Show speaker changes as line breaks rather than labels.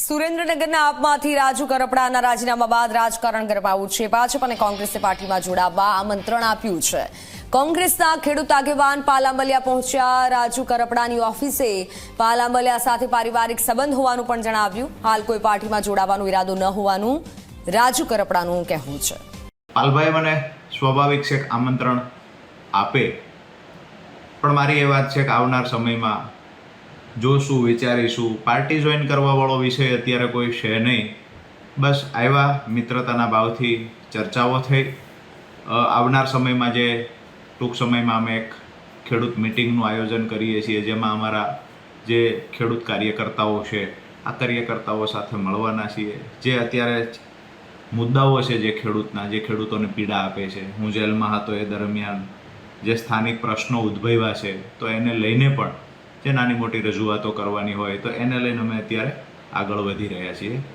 સુરેન્દ્રનગરના આપમાંથી રાજુ કરપડાના રાજીનામા બાદ રાજકારણ ગરમાવું છે. ભાજપ અને કોંગ્રેસે પાર્ટીમાં જોડાવવા આમંત્રણ આપ્યું છે. કોંગ્રેસના ખેડૂત આગેવાન પાલામલિયા પહોંચ્યા. રાજુ કરપડાની ઓફિસે પાલામલિયા સાથે પારિવારિક સંબંધ હોવાનું પણ જણાવ્યું. હાલ કોઈ પાર્ટીમાં જોડાવાનો ઈરાદો ન હોવાનું રાજુ કરપડાનું કહેવું છે.
પાલભાઈ મને સ્વાભાવિક છે આમંત્રણ આપે. પણ મારી એ વાત છે કે આવનાર સમયમાં જોશું, વિચારીશું. પાર્ટી જોઈન કરવાવાળો વિષય અત્યારે કોઈ છે નહીં. બસ આવ્યા, મિત્રતાના ભાવથી ચર્ચાઓ થઈ. આવનાર સમયમાં જે ટૂંક સમયમાં અમે એક ખેડૂત મિટિંગનું આયોજન કરીએ છીએ, જેમાં અમારા જે ખેડૂત કાર્યકર્તાઓ છે, આ કાર્યકર્તાઓ સાથે મળવાના છીએ. જે અત્યારે મુદ્દાઓ છે જે ખેડૂતના, જે ખેડૂતોને પીડા આપે છે. હું જેલમાં હતો એ દરમિયાન જે સ્થાનિક પ્રશ્નો ઉદ્ભવ્યા છે, તો એને લઈને પણ જે નાની મોટી રજૂઆતો કરવાની હોય તો એને લઈને અમે અત્યારે આગળ વધી રહ્યા છીએ.